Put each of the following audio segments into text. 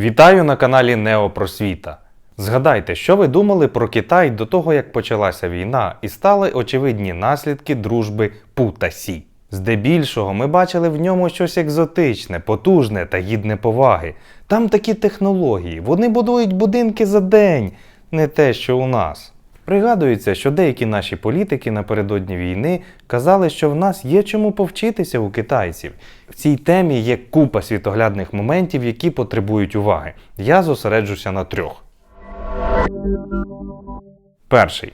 Вітаю на каналі Неопросвіта. Згадайте, що ви думали про Китай до того, як почалася війна, і стали очевидні наслідки дружби Пу та Сі. Здебільшого ми бачили в ньому щось екзотичне, потужне та гідне поваги. Там такі технології, вони будують будинки за день, не те, що у нас. Пригадується, що деякі наші політики напередодні війни казали, що в нас є чому повчитися у китайців. В цій темі є купа світоглядних моментів, які потребують уваги. Я зосереджуся на трьох. Перший.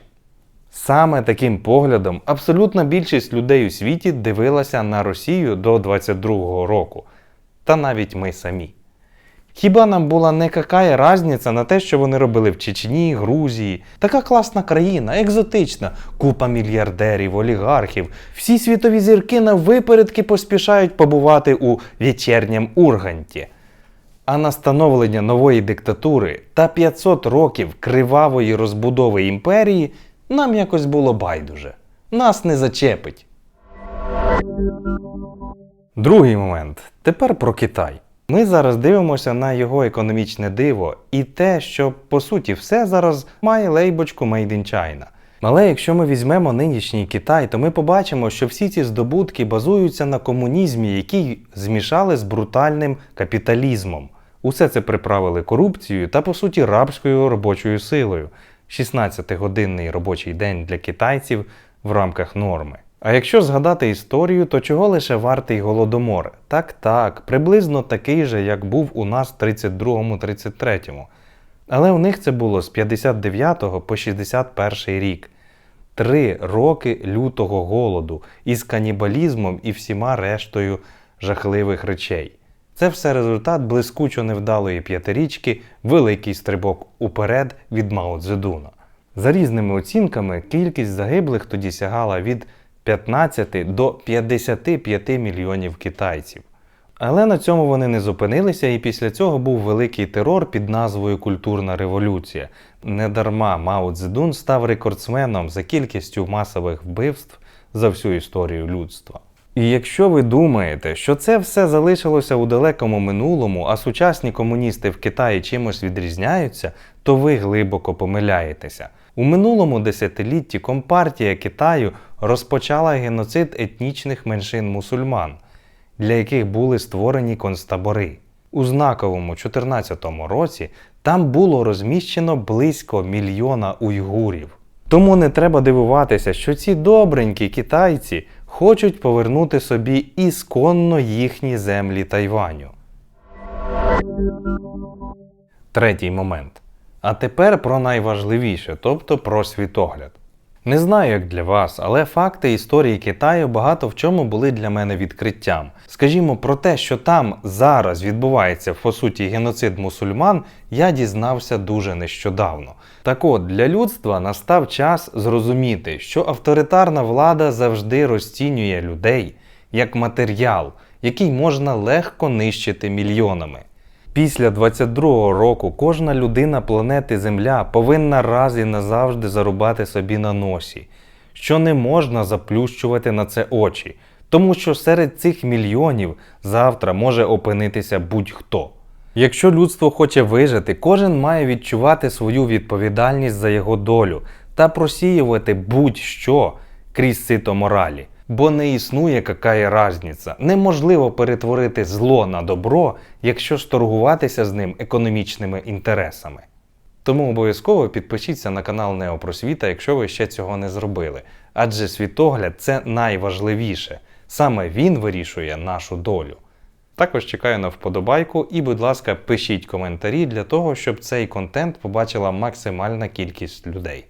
Саме таким поглядом абсолютна більшість людей у світі дивилася на Росію до 22-го року, та навіть ми самі. Хіба нам була не какая разниця на те, що вони робили в Чечні, Грузії? Така класна країна, екзотична, купа мільярдерів, олігархів. Всі світові зірки на випередки поспішають побувати у вечірнім Урганті. А на становлення нової диктатури та 500 років кривавої розбудови імперії нам якось було байдуже. Нас не зачепить. Другий момент. Тепер про Китай. Ми зараз дивимося на його економічне диво і те, що по суті все зараз має лейбочку Made in China. Але якщо ми візьмемо нинішній Китай, то ми побачимо, що всі ці здобутки базуються на комунізмі, який змішали з брутальним капіталізмом. Усе це приправили корупцією та по суті рабською робочою силою. 16-годинний робочий день для китайців в рамках норми. А якщо згадати історію, то чого лише вартий голодомор? Так, так, приблизно такий же, як був у нас в 32-33. Але у них це було з 59 по 61 рік. Три роки лютого голоду із канібалізмом і всіма рештою жахливих речей. Це все результат блискучо невдалої п'ятирічки, великий стрибок уперед від Мао Цзедуна. За різними оцінками, кількість загиблих тоді сягала від 15 до 55 мільйонів китайців. Але на цьому вони не зупинилися, і після цього був великий терор під назвою Культурна революція. Недарма Мао Цзедун став рекордсменом за кількістю масових вбивств за всю історію людства. І якщо ви думаєте, що це все залишилося у далекому минулому, а сучасні комуністи в Китаї чимось відрізняються, то ви глибоко помиляєтеся. У минулому десятилітті Компартія Китаю розпочала геноцид етнічних меншин мусульман, для яких були створені концтабори. У знаковому 14 році там було розміщено близько мільйона уйгурів. Тому не треба дивуватися, що ці добренькі китайці хочуть повернути собі ісконно їхні землі Тайваню. Третій момент. А тепер про найважливіше, тобто про світогляд. Не знаю, як для вас, але факти історії Китаю багато в чому були для мене відкриттям. Скажімо, про те, що там зараз відбувається по суті геноцид мусульман, я дізнався дуже нещодавно. Так от, для людства настав час зрозуміти, що авторитарна влада завжди розцінює людей як матеріал, який можна легко нищити мільйонами. Після 22-го року кожна людина планети Земля повинна раз і назавжди зарубати собі на носі, що не можна заплющувати на це очі, тому що серед цих мільйонів завтра може опинитися будь-хто. Якщо людство хоче вижити, кожен має відчувати свою відповідальність за його долю та просіювати будь-що крізь сито моралі. Бо не існує какая разниця. Неможливо перетворити зло на добро, якщо сторгуватися з ним економічними інтересами. Тому обов'язково підпишіться на канал Неопросвіта, якщо ви ще цього не зробили. Адже світогляд це найважливіше. Саме він вирішує нашу долю. Також чекаю на вподобайку і, будь ласка, пишіть коментарі для того, щоб цей контент побачила максимальна кількість людей.